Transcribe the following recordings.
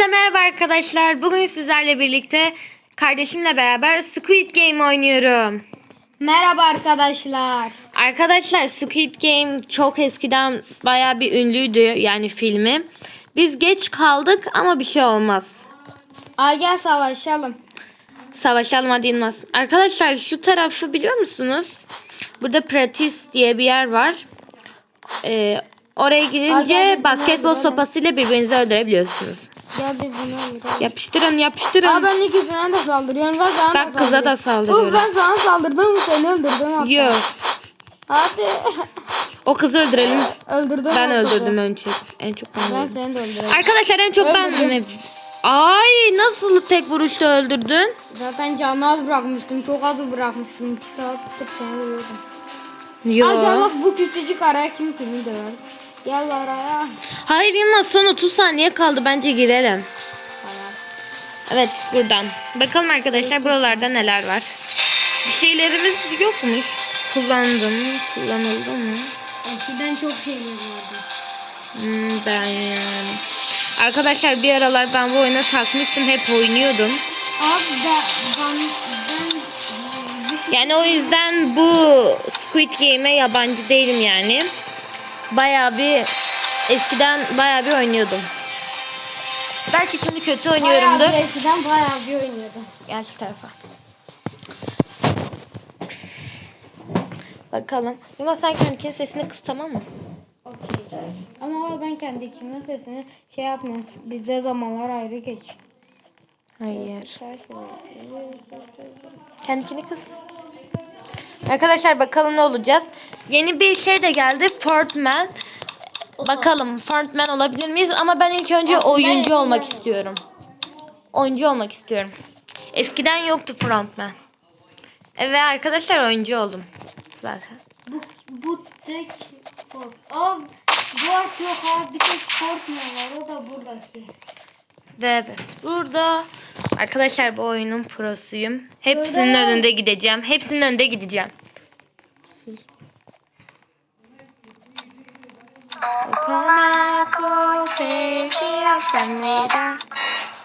Hepinize merhaba arkadaşlar. Bugün sizlerle birlikte kardeşimle beraber Squid Game oynuyorum. Merhaba arkadaşlar. Arkadaşlar Squid Game çok eskiden baya bir ünlüydü yani filmi. Biz geç kaldık ama bir şey olmaz. Ay gel savaşalım. Savaşalım hadi inmez. Arkadaşlar şu tarafı biliyor musunuz? Burada Pratis diye bir yer var. Ee, oraya gidince basketbol sopasıyla birbirinizi öldürebiliyorsunuz. Gel bir bunu öldürelim. Yapıştırın yapıştırın. Aa ben ikisine de saldırıyorum ve sana Bak kıza da saldırıyorum. Uf ben sana saldırdım seni öldürdüm hatta. Yok. Hadi. O kızı öldürelim. öldürdüm. Ben öldürdüm önce. En çok ben Ben seni de öldürdüm. Arkadaşlar en çok ben Öldürdüm. mi? Ay nasıl tek vuruşta öldürdün? Zaten canı az bırakmıştım. Çok az bırakmıştım. 2 saattir seni vuruyordum. Yo. Ay bak bu küçücük araya kim kimi döver. Gel araya. Hayır Yılmaz son 30 saniye kaldı bence girelim. Tamam. Evet buradan. Bakalım arkadaşlar buralarda neler var. Bir şeylerimiz yokmuş. Kullandım. Kullanıldı mı? Eskiden çok şeyler vardı. Hmm, ben yani. Arkadaşlar bir aralar ben bu oyuna takmıştım. Hep oynuyordum. Abi ben, ben, ben Yani o yüzden bu Squid Game'e yabancı değilim yani. Bayağı bir eskiden bayağı bir oynuyordum. Belki şimdi kötü bayağı oynuyorumdur. bir eskiden bayağı bir oynuyordum. Gel şu tarafa. Bakalım. Yılmaz sen kendi sesini kıs tamam mı? Okey. Ama ben kendi kimin sesini şey yapmıyorum. Bizde zamanlar ayrı geç. Hayır. Kendini kız. Arkadaşlar bakalım ne olacağız. Yeni bir şey de geldi. Fortman. Bakalım Fortman olabilir miyiz? Ama ben ilk önce oyuncu olmak istiyorum. Oyuncu olmak istiyorum. Eskiden yoktu Frontman. E, Ve arkadaşlar oyuncu oldum. Zaten. Bu, bu tek. Aa, bu art yok abi. Bir tek mu var? O da buradaki. Ve evet burada arkadaşlar bu oyunun prosuyum. Hepsinin Burada- önünde gideceğim. Hepsinin önünde gideceğim.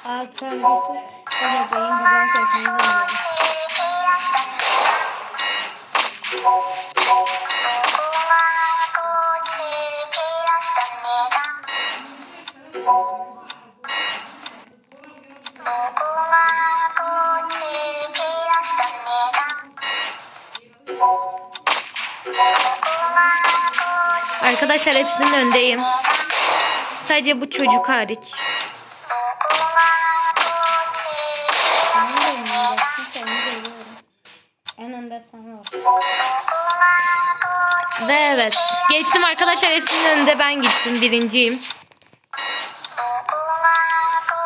Aa, sen bir sus. O bebeğin güzel sesini duyuyor. Arkadaşlar hepsinin öndeyim. Sadece bu çocuk hariç. En önde sen var. Ve evet. Geçtim arkadaşlar hepsinin önünde ben gittim. Birinciyim.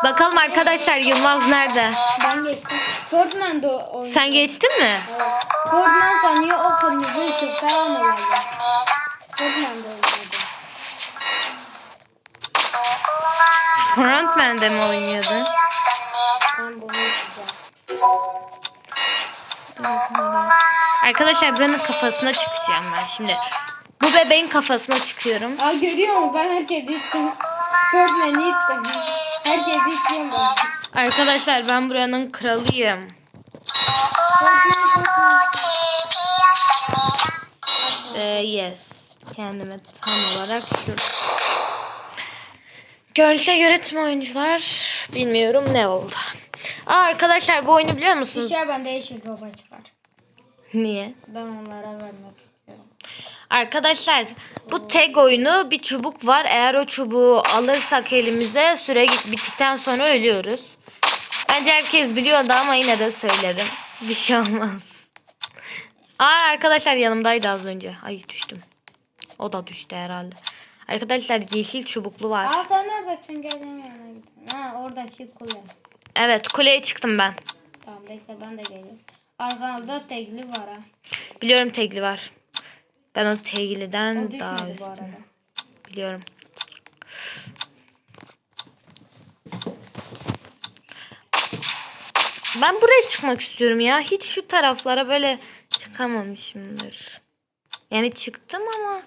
Bakalım arkadaşlar Yılmaz nerede? Ben geçtim. Fordman da oynuyor. Sen geçtin mi? Fordman sanıyor o kırmızı ışık falan olayı. Fordman Frontman'de mi oynuyordu? Ben bunu. Arkadaşlar buranın kafasına çıkacağım ben şimdi. Bu bebeğin kafasına çıkıyorum. Aa görüyor musun? Ben herkesi ittim. Fordman'ı ittim. Herkesi ben. Arkadaşlar ben buranın kralıyım. Ee, yes. Kendime tam olarak şu. Görse göre tüm oyuncular bilmiyorum ne oldu. Aa, arkadaşlar bu oyunu biliyor musunuz? İşte bende yeşil kafa çıkar. Niye? Ben onlara vermek istiyorum. Arkadaşlar bu tag oyunu bir çubuk var. Eğer o çubuğu alırsak elimize süre bittikten sonra ölüyoruz. Bence herkes biliyordu ama yine de söyledim. Bir şey olmaz. Aa arkadaşlar yanımdaydı az önce. Ay düştüm. O da düştü herhalde. Arkadaşlar yeşil çubuklu var. Aa sen neredesin? Gel yan yana gidelim. Ha oradaki kule. Evet kuleye çıktım ben. Tamam bekle ben de geliyorum. Arkanızda tekli var ha. Biliyorum tegli var. Ben o tegliden O daha üstüm. Biliyorum. Ben buraya çıkmak istiyorum ya. Hiç şu taraflara böyle çıkamamışımdır. Yani çıktım ama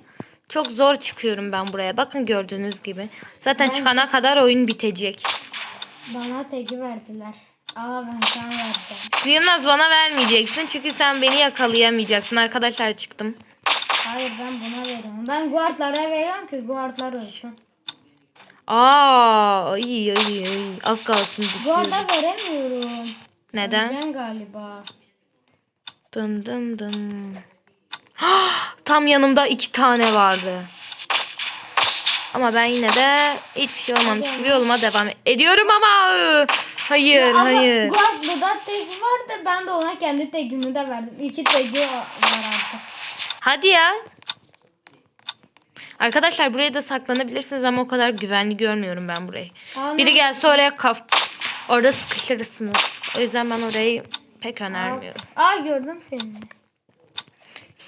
çok zor çıkıyorum ben buraya. Bakın gördüğünüz gibi. Zaten çıkana kadar oyun bitecek. Bana teki verdiler. Aa ben sana verdim. Yılmaz bana vermeyeceksin çünkü sen beni yakalayamayacaksın. Arkadaşlar çıktım. Hayır ben buna veriyorum. Ben guardlara veriyorum ki guardlar ölsün. Aa, ay ay ay. Az kalsın düşüyorum. Guarda veremiyorum. Neden? Öleceğim galiba. Dın dın dın. Tam yanımda iki tane vardı. Ama ben yine de hiçbir şey olmamış gibi yoluma devam ediyorum ama ıı, hayır Ama hayır. guardda tek vardı. Ben de ona kendi tekimi de verdim. İki teki var artık. Hadi ya. Arkadaşlar buraya da saklanabilirsiniz ama o kadar güvenli görmüyorum ben burayı. Aa, Biri gelse oraya kaf orada sıkıştırırsınız. O yüzden ben orayı pek önermiyorum. Aa gördüm seni.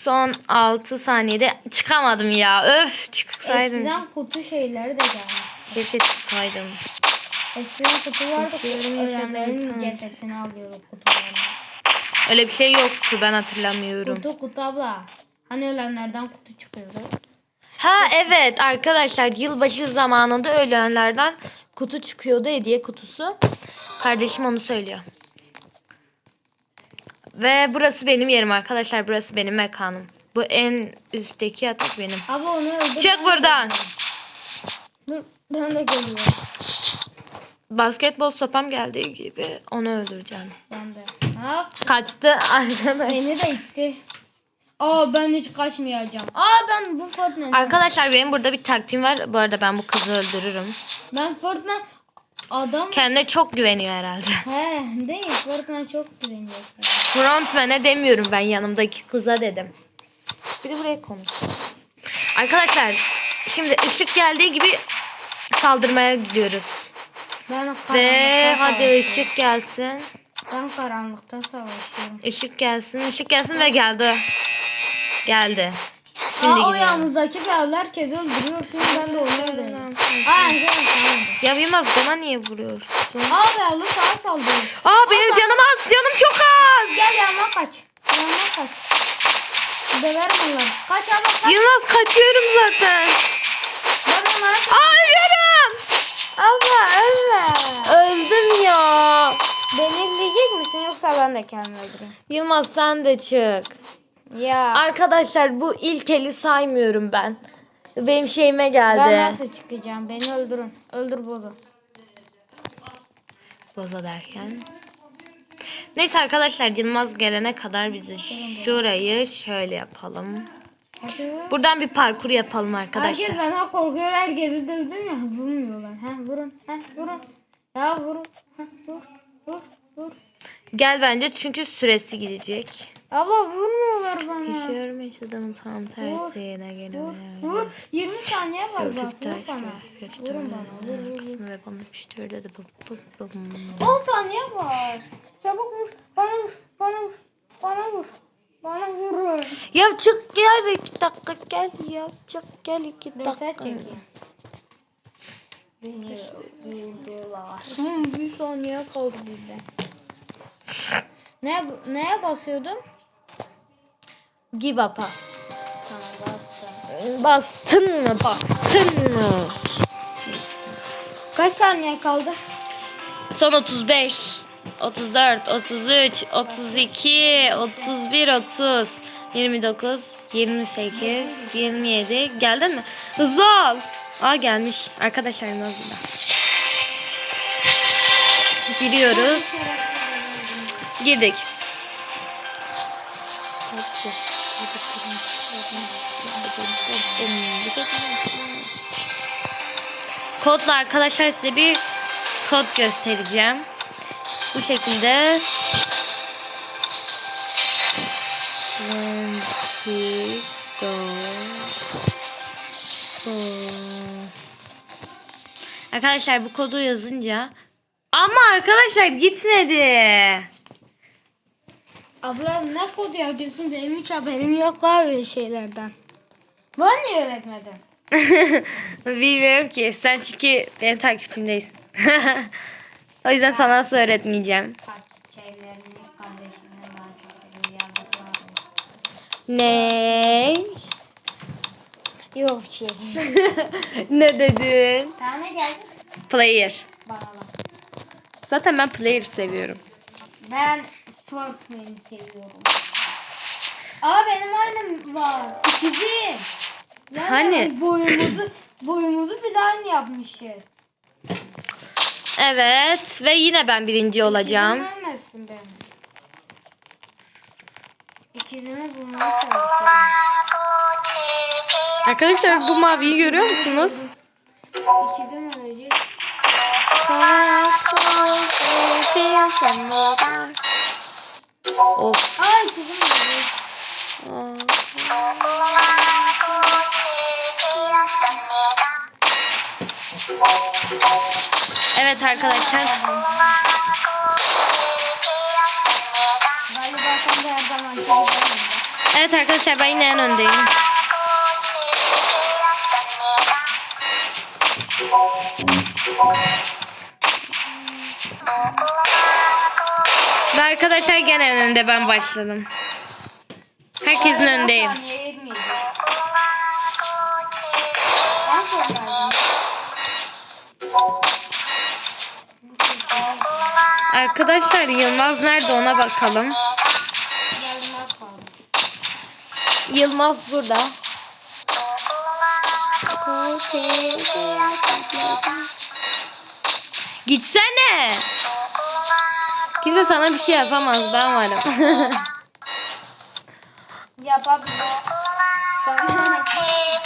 Son 6 saniyede çıkamadım ya. Öf çıksaydım. Eskiden kutu şeyleri de gelmiş. Keşke çıksaydım. Eskiden kutu vardı. Yaşadım, cesetini alıyorduk kutularına. Öyle bir şey yoktu ben hatırlamıyorum. Kutu kutu abla. Hani ölenlerden kutu çıkıyordu. Ha evet arkadaşlar yılbaşı zamanında ölenlerden kutu çıkıyordu hediye kutusu. Kardeşim onu söylüyor. Ve burası benim yerim arkadaşlar. Burası benim mekanım. Bu en üstteki yatak benim. Abla onu öldür. Çık buradan. Dur ben de geliyorum. Basketbol sopam geldiği gibi onu öldüreceğim. Ben de. Ha, Kaçtı arkadaş. beni de itti. Aa ben hiç kaçmayacağım. Aa ben bu Fortnite. Arkadaşlar benim burada bir taktiğim var. Bu arada ben bu kızı öldürürüm. Ben Fortnite adam. Kendine çok güveniyor herhalde. He değil Fortnite çok güveniyor. Frontman'e demiyorum ben yanımdaki kıza dedim. Bir de buraya konuş. Arkadaşlar şimdi ışık geldiği gibi saldırmaya gidiyoruz. Ben Ve hadi savaşıyorum. ışık gelsin. Ben karanlıkta savaşıyorum. Işık gelsin, ışık gelsin ve geldi. Geldi. Şimdi Aa o yanınızdaki bir evler kedi öldürüyor. Şimdi ben de onu öldürüyorum. Aa evet tamam. Ya Yılmaz bana niye vuruyorsun? Aa be Allah sağa saldırıyor. Aa benim canım az, canım çok az. Gel yanıma kaç. Yanıma kaç. Döverim onları. Kaç abla kaç. Yılmaz kaçıyorum zaten. Ben onlara kaç. Aa ölüyorum. Abla ölme. Öldüm ya. Beni izleyecek misin yoksa ben de kendimi öldüreyim? Yılmaz sen de çık. Ya. Arkadaşlar bu ilk eli saymıyorum ben. Benim şeyime Ben geldi. nasıl çıkacağım? Beni öldürün. Öldür bunu. Boza derken. Neyse arkadaşlar Yılmaz gelene kadar bizi şurayı şöyle yapalım. Buradan bir parkur yapalım Herkes arkadaşlar. bana korkuyor. Herkesi dövdüm ya. Vurmuyorlar. Ha vurun. Ha vurun. Ya vurun. Ha vur. Vur. Vur. Gel bence çünkü süresi gidecek. Abla vurmuyorlar bana. Yaşıyorum yaşadığımın tam tersine Vur. geliyor. Vur. 20 saniye var bak. Vur bana. Vurun bana. Vur vur vur. Ve bana piştirdi. de bu- bu- bu- bu- 10 saniye var. Çabuk vur. Bana vur. Bana vur. Bana vur. Bana vurun. Ya çık gel iki dakika gel ya. Çık gel iki Reset dakika. çekeyim. Beni vurdular. Bir saniye kaldı bizde. Ne, neye basıyordum? Give up'a. Tamam bastım. Bastın mı? Bastın mı? Kaç saniye kaldı? Son 35, 34, 33, 32, 31, 30, 29, 28, 27. Geldin mi? Hızlı ol. Aa gelmiş. Arkadaşlar nazında. Giriyoruz. Girdik. Kodla arkadaşlar size bir kod göstereceğim. Bu şekilde. Twenty go. go. Arkadaşlar bu kodu yazınca ama arkadaşlar gitmedi. Abla ne kod yazıyorsun? Benim hiç haberim yok abi şeylerden. Bana niye öğretmedin? Bilmiyorum ki sen çünkü benim takipçimdeyisin. o yüzden sana nasıl öğretmeyeceğim. Takipçilerini kardeşimden daha çok. Ne? Yok bir şey. ne dedin? Sana geldi? Player. Bağla. Zaten ben player seviyorum. Ben Fortnite'i seviyorum. Aa benim aynım var. İkizim. Yani Hani? Boyumuzu, boyumuzu bile aynı yapmışız. Evet ve yine ben birinci olacağım. İkizim benim. İkizimi bulmaya çalışıyorum. Arkadaşlar bu maviyi görüyor musunuz? İkizim ölecek. Of. Aa ikizim ölecek. Evet arkadaşlar. Galiba sen de her zamanki gibi önünde. Evet arkadaşlar ben yine en öndeyim. Arkadaşlar gene en önde ben başladım. Herkesin sonraydım. Arkadaşlar Yılmaz nerede ona bakalım. Geldim az kaldı. Yılmaz burada. Gitsene. Kimse sana bir şey yapamaz ben varım. Yapabilir.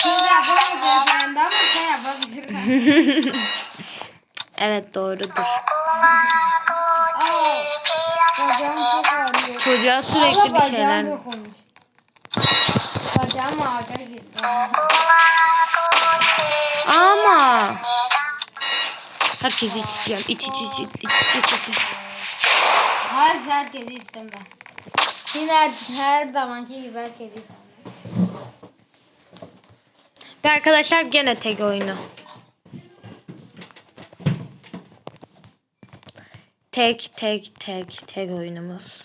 Biz yapamayacağız ama sen yapabilirsin. evet doğrudur. Aa, Bacağım çok. Çocuğa sürekli bir şeyler. bacağım ağrıya gitti. Ama. Herkesi içeceğim. İç iç iç iç iç iç iç. Hayır herkesi ittim ben. Yine her, her zamanki gibi herkesi ittim. Ve arkadaşlar gene tek oyunu. Tek tek tek tek oyunumuz.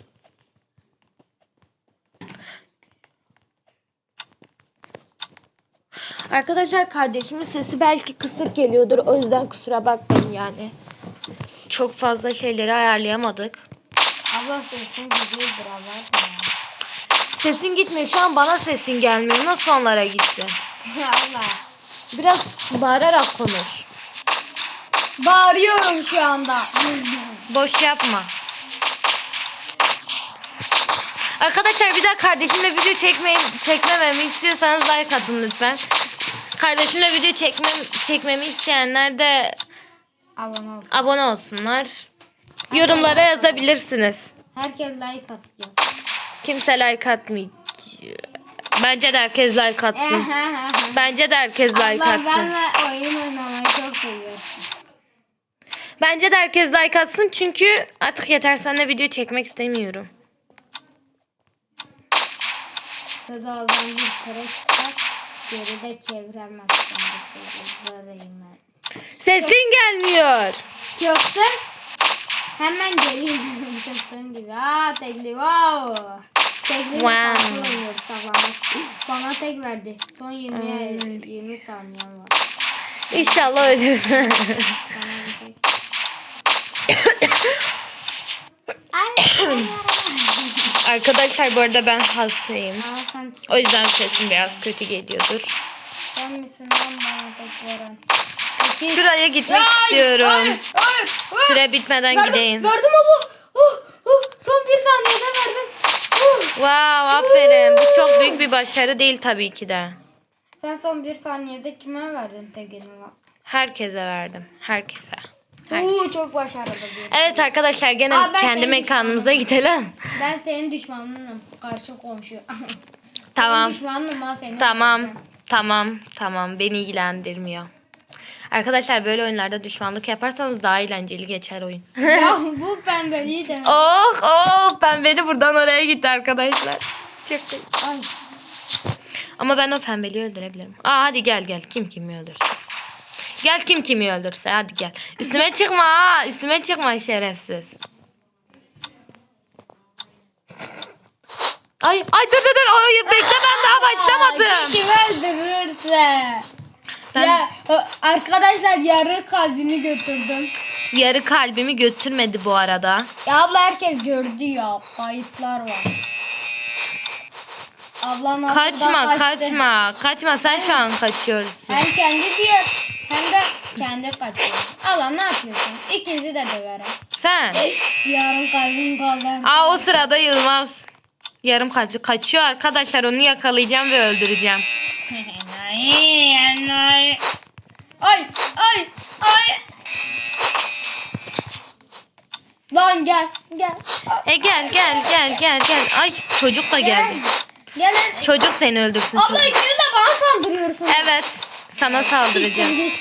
Arkadaşlar kardeşimin sesi belki kısık geliyordur. O yüzden kusura bakmayın yani. Çok fazla şeyleri ayarlayamadık. Abla sesin gidiyordur abartma Sesin gitmiyor. Şu an bana sesin gelmiyor. Nasıl onlara gitsin? ya. Allah. Biraz bağırarak konuş. Bağırıyorum şu anda. Boş yapma. Arkadaşlar bir daha kardeşimle video çekmeyi, çekmememi istiyorsanız like atın lütfen. Kardeşimle video çekmem, çekmemi isteyenler de Abone ol. abone olsunlar. Yorumlara yazabilirsiniz. Herkes like atacak. Kimse like atmayacak. Bence de herkes like atsın. Bence de herkes like Allah atsın. benle oyun oynamayı çok seviyorum. Bence de herkes like atsın çünkü artık yeter seninle video çekmek istemiyorum. Sözaldan bir kere çıkar. Geride çeviremezsin. Ben. Sesin gelmiyor. Çıktım. Hemen geliyorum. Çıktığım gibi. Aa tekli. Wow. Tekli Wow. Bana tek verdi. Son 20, Ay. 20 saniyem var. İnşallah ölürsün. Arkadaşlar bu arada ben hastayım. Ama sen, O yüzden sesim biraz kötü geliyordur. sen misin lan bana tek veren? Şuraya gitmek Ay, istiyorum. Hayır, hayır, hayır. Süre bitmeden Verdim, gideyim. Verdim ama. Oh, oh, son bir saniyede verdim. Oh. Wow aferin. Bu çok büyük bir başarı değil tabii ki de. Sen son bir saniyede kime verdin lan? Herkese verdim. Herkese. Her- Oo çok başarılı bir. Evet arkadaşlar gene Aa, kendi mekanımıza gidelim. Ben senin düşmanınım. Karşı komşu. Tamam. Senin düşmanınım ha senin. Tamam. Tamam. Tamam. Beni ilgilendirmiyor. Arkadaşlar böyle oyunlarda düşmanlık yaparsanız daha eğlenceli geçer oyun. ya bu pembeliği de. oh oh pembeli buradan oraya gitti arkadaşlar. Çok Ay. Ama ben o pembeliği öldürebilirim. Aa hadi gel gel kim kimi öldürse. Gel kim kimi öldürse hadi gel. Üstüme çıkma ha üstüme çıkma şerefsiz. Ay ay dur dur dur ay, bekle ben daha başlamadım. Kim öldürürse. Ben Ya e, arkadaşlar yarı kalbini götürdüm. yarı kalbimi götürmedi bu arada. Ya abla herkes gördü ya. Kayıtlar var. Ablam Kaçma kaçtı. kaçma. Kaçma sen şu an kaçıyorsun. Hem kendi diyor hem de kendi kaçıyor. Allah ne yapıyorsun? İkinizi de döverim. Sen. Yarın kalbim kalır. Aa o sırada Yılmaz. Yarım kalpli kaçıyor arkadaşlar onu yakalayacağım ve öldüreceğim. ay ay ay. Lan gel gel. E gel gel gel gel gel. Ay çocuk da geldi. Gel lan. Çocuk seni öldürsün. Abla çocuk. ikiniz de bana saldırıyorsunuz. Evet. Sana saldıracağım. git.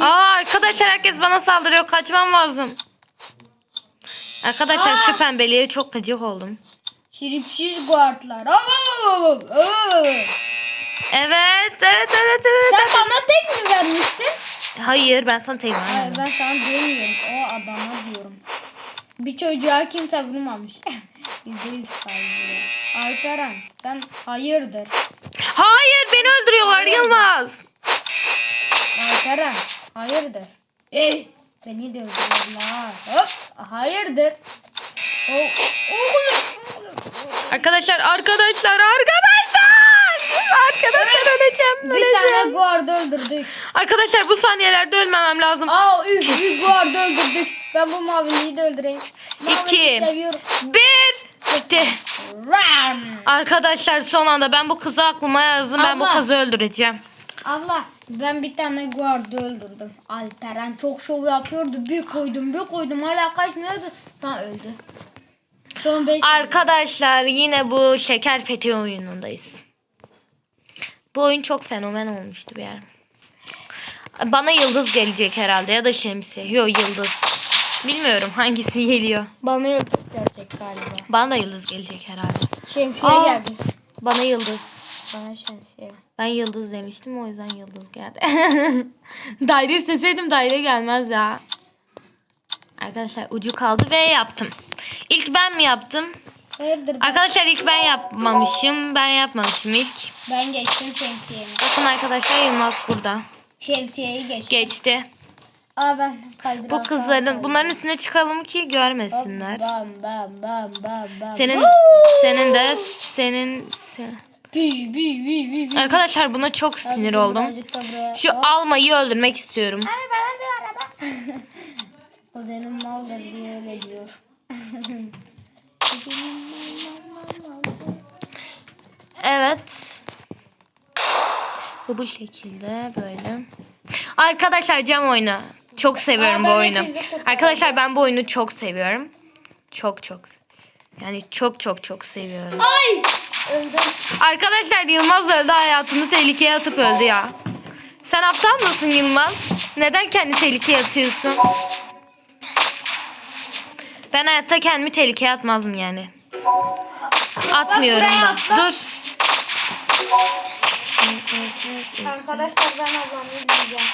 Aa arkadaşlar herkes bana saldırıyor. Kaçmam lazım. Arkadaşlar Aa! şu pembeliğe çok gıcık oldum. Şerifsiz guardlar. Aa, aa, aa. Evet, evet, evet, evet. Sen bana tek mi vermiştin? Hayır ben sana tek Hayır vermedim. ben sana demiyorum. O adama diyorum. Bir çocuğa kimse vurmamış. Yüzde yüz kaybıyor. Alperen sen hayırdır? Hayır beni öldürüyorlar Yılmaz. Alperen hayırdır? Ey beni de öldürüyorlar. Hop hayırdır? O, oğlum. Arkadaşlar, arkadaşlar, arkadaşlar. Arkadaşlar öleceğim, Bir tane guard öldürdük. Arkadaşlar bu saniyelerde ölmemem lazım. Aa üç bir guard öldürdük. Ben bu maviliyi de öldüreyim. Maviliyi İki. seviyorum. Bir. Bitti. Ram. Arkadaşlar son anda ben bu kızı aklıma yazdım. Ben bu Allah. kızı öldüreceğim. Allah ben bir tane guardı öldürdüm. Alperen çok şov yapıyordu. Bir koydum bir koydum hala kaçmıyordu. Sen öldü. Son 5 Arkadaşlar yine bu şeker peti oyunundayız. Bu oyun çok fenomen olmuştu bir yer. Bana yıldız gelecek herhalde ya da şemsiye. Yok yıldız. Bilmiyorum hangisi geliyor. Bana yok gelecek galiba. Bana da yıldız gelecek herhalde. Şemsiye Aa. geldi. Bana yıldız. Bana şemsiye. Ben yıldız demiştim o yüzden yıldız geldi. daire isteseydim daire gelmez ya. Arkadaşlar ucu kaldı ve yaptım. İlk ben mi yaptım? Hayırdır ben, Arkadaşlar ilk ben yapmamışım. Ben yapmamışım ilk. ben geçtim şemsiyeyi. Bakın arkadaşlar Yılmaz burada. Şemsiyeyi geçtim. Geçti. Aa ben kaydırak. Bu kızların bunların üstüne çıkalım ki görmesinler. Bam bam bam bam bam. Senin senin de senin se- Bi bi bi bi bi. Arkadaşlar buna çok sinir oldum. Şu almayı öldürmek istiyorum. Ay bana bir araba. o benim maldır diye öyle diyor. Evet. Bu bu şekilde böyle. Arkadaşlar cam oyunu. Çok seviyorum Aa, bu ben oyunu. hepinizi kurtardım. Arkadaşlar ben bu oyunu çok seviyorum. Çok çok. Yani çok çok çok seviyorum. Ay! Öldüm. Arkadaşlar Yılmaz öldü hayatını tehlikeye atıp öldü ya. Sen aptal mısın Yılmaz? Neden kendi tehlikeye atıyorsun? Ben hayatta kendimi tehlikeye atmazdım yani. Atmıyorum buraya da. atla. Dur. Arkadaşlar ben ablamı izleyeceğim.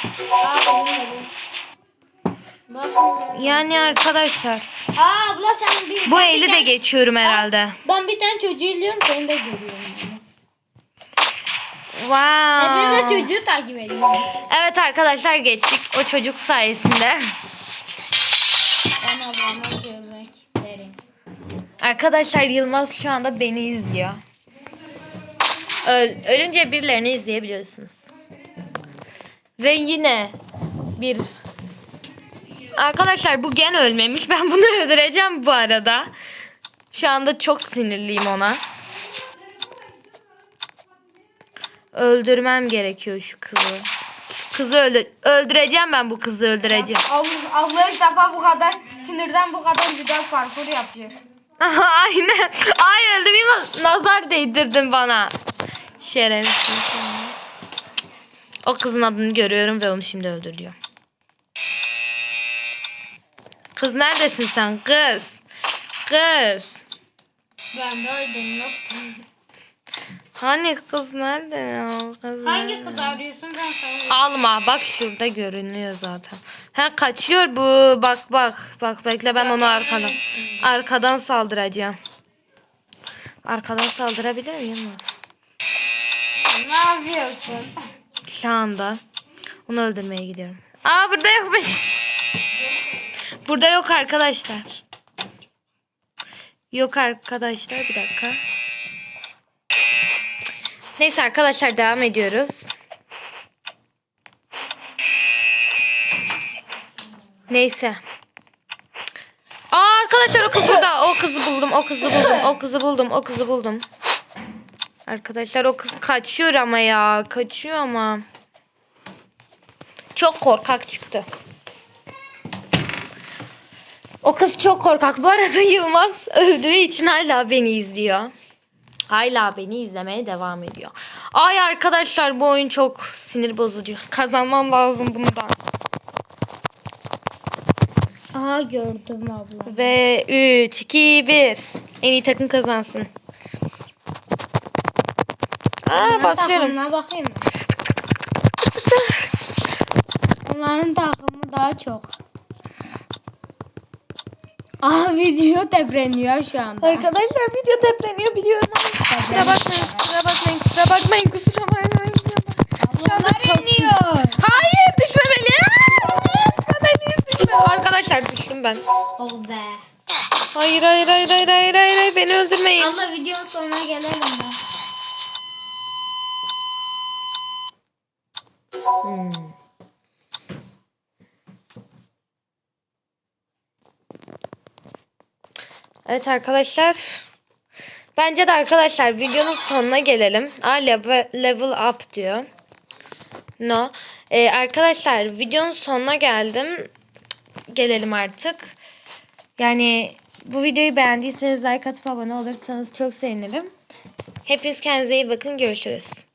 Aa. Yani arkadaşlar Aa abla sen bir... bu eli de geçiyorum herhalde. Ben bir tane çocuğu izliyorum seni de görüyorum. Wow. Hepiniz de çocuğu takip ediyorum. Evet arkadaşlar geçtik o çocuk sayesinde. Ben ablamı isterim. Arkadaşlar Yılmaz şu anda beni izliyor. Öl- ölünce birilerini izleyebiliyorsunuz. Ve yine bir Arkadaşlar bu gen ölmemiş. Ben bunu öldüreceğim bu arada. Şu anda çok sinirliyim ona. Öldürmem gerekiyor şu kızı. Kızı öldür öldüreceğim ben bu kızı öldüreceğim. Abla ilk defa bu kadar sinirden bu kadar güzel parkur yapıyor. Aynen. Ay öldüm Yılmaz. Nazar değdirdin bana. Şerefsiz. O kızın adını görüyorum ve onu şimdi öldürüyorum. Kız neredesin sen kız? Kız. Ben de yok. Hani kız nerede ya? Kız Hangi nerede? kızı arıyorsun ben sana Alma bak şurada görünüyor zaten. Ha kaçıyor bu. Bak bak. Bak bekle ben onu arkadan. Arkadan saldıracağım. Arkadan saldırabilir miyim? Ne yapıyorsun? Şu anda. Onu öldürmeye gidiyorum. Aa burada yokmuş. Burada yok arkadaşlar. Yok arkadaşlar bir dakika. Neyse arkadaşlar devam ediyoruz. Neyse. Aa arkadaşlar o kız burada. O kızı buldum. O kızı buldum. O kızı buldum. O kızı buldum. Arkadaşlar o kız kaçıyor ama ya. Kaçıyor ama. Çok korkak çıktı. O kız çok korkak. Bu arada Yılmaz öldüğü için hala beni izliyor. Hala beni izlemeye devam ediyor. Ay arkadaşlar bu oyun çok sinir bozucu. Kazanmam lazım bundan. Aha gördüm abla. Ve 3, 2, 1. En iyi takım kazansın. Aa basıyorum. Takımına bakayım mı? Onların takımı daha çok. Aha video depremiyor şu anda. Arkadaşlar video depreniyor biliyorum ama kusura bakmayın kusura bakmayın kusura bakmayın kusura bakmayın. Şu anda çok iniyor. Hayır düşmemeli. Düşmemeliyiz düşme. Arkadaşlar düştüm ben. Oh be. Hayır hayır hayır hayır hayır hayır, hayır. beni öldürmeyin. Abla videonun sonuna gelelim mi? Hmm. Evet arkadaşlar. Bence de arkadaşlar videonun sonuna gelelim. Aa, level, level up diyor. No. Ee, arkadaşlar videonun sonuna geldim. Gelelim artık. Yani bu videoyu beğendiyseniz like atıp abone olursanız çok sevinirim. Hepiniz kendinize iyi bakın. Görüşürüz.